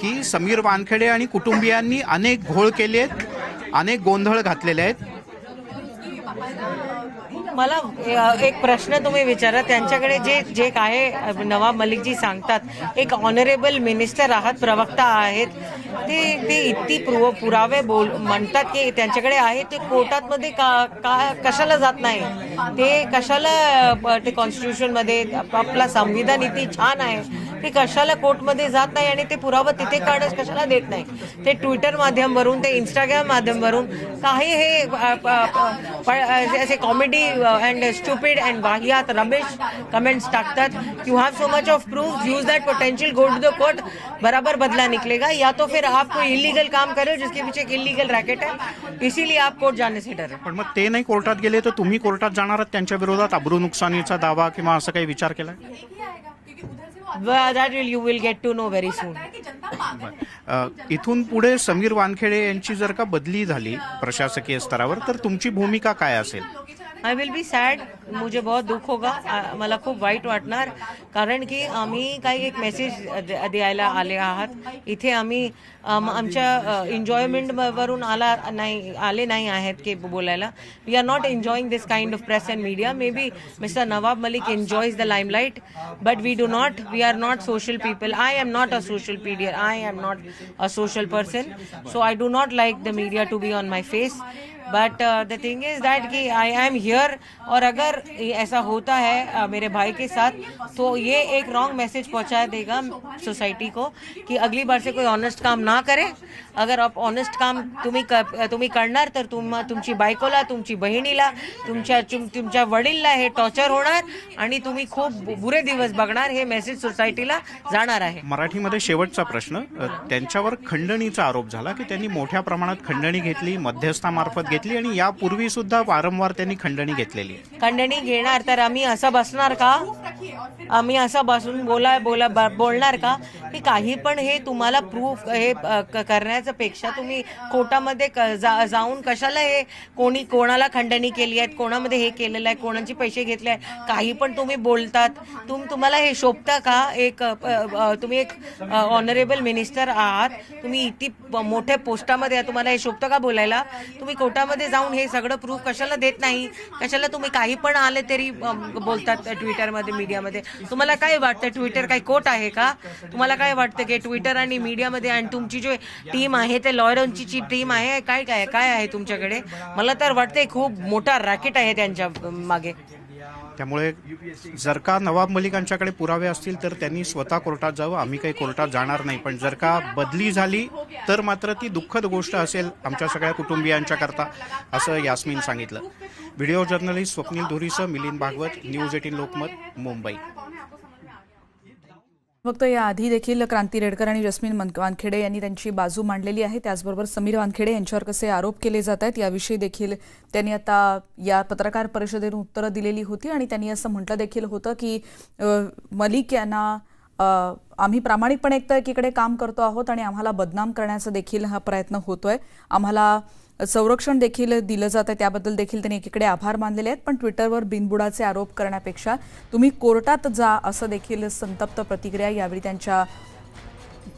की समीर वानखेडे आणि कुटुंबियांनी अनेक घोळ केले आहेत अनेक गोंधळ घातलेले आहेत. मला एक प्रश्न तुम्ही विचारा. त्यांच्याकडे जे जे काय नवाब मलिकजी सांगतात एक ऑनरेबल मिनिस्टर आहात प्रवक्ता आहेत. ते ते इतकी पुर पुरावे बोल म्हणतात की त्यांच्याकडे आहे ते कोर्टातमध्ये का का कशाला जात नाही? ते कशाला ते कॉन्स्टिट्यूशनमध्ये आपला संविधान इतकी छान आहे? ते कशाला कोर्टमध्ये जात नाही आणि ते पुरावा तिथे काढत कशाला देत नाही? ते ट्विटर माध्यमवरून ते इंस्टाग्राम माध्यमवरून काही हे असे कॉमेडी अँड स्टुपिड अँड वाहियात रमेश कमेंट्स टाकतात. You have so much of proof use that potential go to the court बराबर बदला निकलेगा. या तो फिर आप कोई इलीगल काम करे जिसके पीछे एक इलीगल रैकेट है इसीलिए आप कोर्ट जाने से डरे पण मग ते नाही कोर्टात गेले तर तुम्ही कोर्टात जाणार आहात? त्यांच्या विरोधात अब्रू नुकसानीचा दावा किंवा असं काही विचार केलाय? That will you will get to know very soon uh, इथून पुढे समीर वानखेडे यांची जर का बदली झाली प्रशासकीय स्तरावर तर तुमची भूमिका काय असेल? आय विल बी सॅड मुझे बहुत दुःख होगा. मला खूप वाईट वाटणार. कारण की आम्ही काही एक मेसेज द्यायला आले आहात. इथे आम्ही आमच्या एन्जॉयमेंट वरून आला नाही आले नाही आहेत की बोलायला. We are not enjoying this kind of press and media maybe Mister Nawab Malik enjoys the limelight but we do not we are not social people I am not a social pedia I am not a social person so I do not like the media to be on my face but the thing is that कि I am here और अगर ऐसा होता है uh, मेरे भाई के साथ तो ये एक रॉन्ग मैसेज पहुंचा देगा सोसाइटी को कि अगली बार से कोई ऑनेस्ट काम ना करे अगर आप ऑनेस्ट काम तुम्ही क- तुम्ही करणार तर तुम तुमची बायकोला तुमची बहिणीला तुमच्या तुम- तुमच्या वडीलला हे टॉर्चर होणार आणि तुम्ही खूप बुरे दिवस बघणार हे मेसेज सोसायटीला जाणार आहे मराठीमध्ये शेवटचा प्रश्न त्यांच्यावर खंडणीचा आरोप झाला की त्यांनी मोठ्या प्रमाणात खंडणी घेतली मध्यस्थामार्फत घेतली आणि यापूर्वी सुद्धा वारंवार त्यांनी खंडणी घेतलेली. आहे खंडणी घेणार तर आम्ही असं बसणार का? आम्ही असं बसून बोला बोला बोलणार का? की काही पण हे तुम्हाला प्रूफ हे क- करण्याच्या पेक्षा तुम्ही कोर्टामध्ये क- जा- जाऊन कशाला हे कोणी कोणाला खंडणी केली आहेत कोणामध्ये हे केलेलं आहे कोणाचे पैसे घेतले आहे काही पण तुम्ही बोलतात. तुम तुम्हाला हे शोभता का? एक तुम्ही एक ऑनरेबल मिनिस्टर आहात. तुम्ही इतकी मोठ्या पोस्टामध्ये तुम्हाला हे शोभतं का बोलायला? तुम्ही कोर्टामध्ये जाऊन हे सगळं प्रूफ कशाला देत नाही? कशाला तुम्ही काही पण आले तरी बोलतात ट्विटरमध्ये मी. मीडियामध्ये तुम्हाला काय वाटतं ट्विटर काही कोट आहे का? तुम्हाला काय वाटतं की ट्विटर आणि मीडियामध्ये आणि तुमची जी टीम आहे ते लॉयरची जी टीम आहे काय काय काय आहे तुमच्याकडे? मला तर वाटतंय खूप मोठा रॅकेट आहे त्यांच्या मागे. त्यामुळे जर का नवाब मलिकांच्याकडे पुरावे असतील तर त्यांनी स्वतः कोर्टात जावं. आम्ही काही कोर्टात जाणार नाही. पण जर का बदली झाली तर मात्र ती दुःखद गोष्ट असेल आमच्या सगळ्या कुटुंबियांच्या करता असं यास्मीन सांगितलं. व्हिडिओ जर्नलिस्ट स्वप्नील धुरीसह मिलिंद भागवत न्यूज एटीन लोकमत मुंबई. फक्त याआधी देखील क्रांती रेडकर आणि जस्मिन मन- वानखेडे यांनी त्यांची बाजू मांडलेली आहे. त्याचबरोबर समीर वानखेडे यांच्यावर कसे आरोप केले जात आहेत याविषयी देखील त्यांनी आता या पत्रकार परिषदेतून उत्तरं दिलेली होती आणि त्यांनी असं म्हटलं देखील होतं की मलिक यांना आम्ही प्रामाणिकपणे एकतर एकीकडे काम करतो आहोत आणि आम्हाला बदनाम करण्याचा देखील हा प्रयत्न होतोय. आम्हाला संरक्षण देखील दिलं जातं त्याबद्दल देखील त्यांनी एकीकडे आभार मानलेले आहेत. पण ट्विटरवर बिनबुडाचे आरोप करण्यापेक्षा तुम्ही कोर्टात जा असं देखील संतप्त प्रतिक्रिया यावेळी त्यांच्या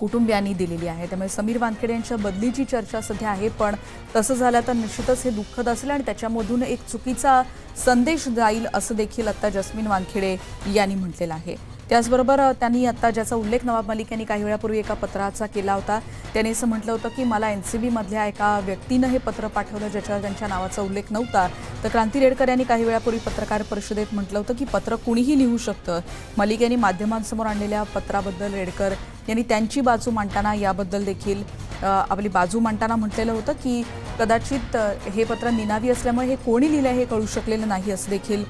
कुटुंबियांनी दिलेली आहे. त्यामुळे समीर वानखेडे यांच्या बदलीची चर्चा सध्या आहे. पण तसं झालं तर निश्चितच हे दुःखद असेल आणि त्याच्यामधून एक चुकीचा संदेश जाईल असं देखील आत्ता जस्मिन वानखेडे यांनी म्हटलेलं आहे. त्याचबरोबर त्यांनी आत्ता ज्याचा उल्लेख नवाब मलिक यांनी काही वेळापूर्वी एका पत्राचा केला होता त्यांनी असं म्हटलं होतं की मला एन सी बीमधल्या एका व्यक्तीनं हे पत्र पाठवलं ज्याच्यावर त्यांच्या नावाचा उल्लेख नव्हता. तर क्रांती रेडकर यांनी काही वेळापूर्वी पत्रकार परिषदेत म्हटलं होतं की पत्र कुणीही लिहू शकतं. मलिक यांनी माध्यमांसमोर आणलेल्या पत्राबद्दल रेडकर यांनी त्यांची बाजू मांडताना याबद्दल देखील आपली बाजू मांडताना म्हटलेलं होतं की कदाचित हे पत्र निनावी असल्यामुळे हे कोणी लिहिलं हे कळू शकलेलं नाही असं देखील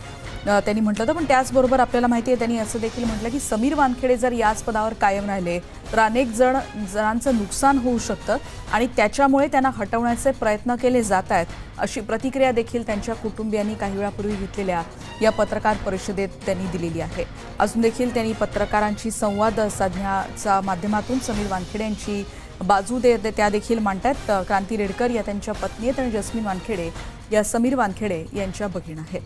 त्यांनी म्हटलं होतं. पण त्याचबरोबर आपल्याला माहिती आहे त्यांनी असं देखील म्हटलं की समीर वानखेडे जर याच पदावर कायम राहिले तर अनेक जण जणांचं नुकसान होऊ शकतं आणि त्याच्यामुळे त्यांना हटवण्याचे प्रयत्न केले जात आहेत अशी प्रतिक्रिया देखील त्यांच्या कुटुंबियांनी काही वेळापूर्वी घेतलेल्या या पत्रकार परिषदेत त्यांनी दिलेली आहे. अजून देखील त्यांनी पत्रकारांशी संवाद साधण्याच्या माध्यमातून समीर वानखेडे यांची बाजू दे त्या देखील मांडतायत क्रांती रेडकर या त्यांच्या पत्नी आहेत आणि जस्मिन वानखेडे या समीर वानखेडे यांच्या भगिण आहेत.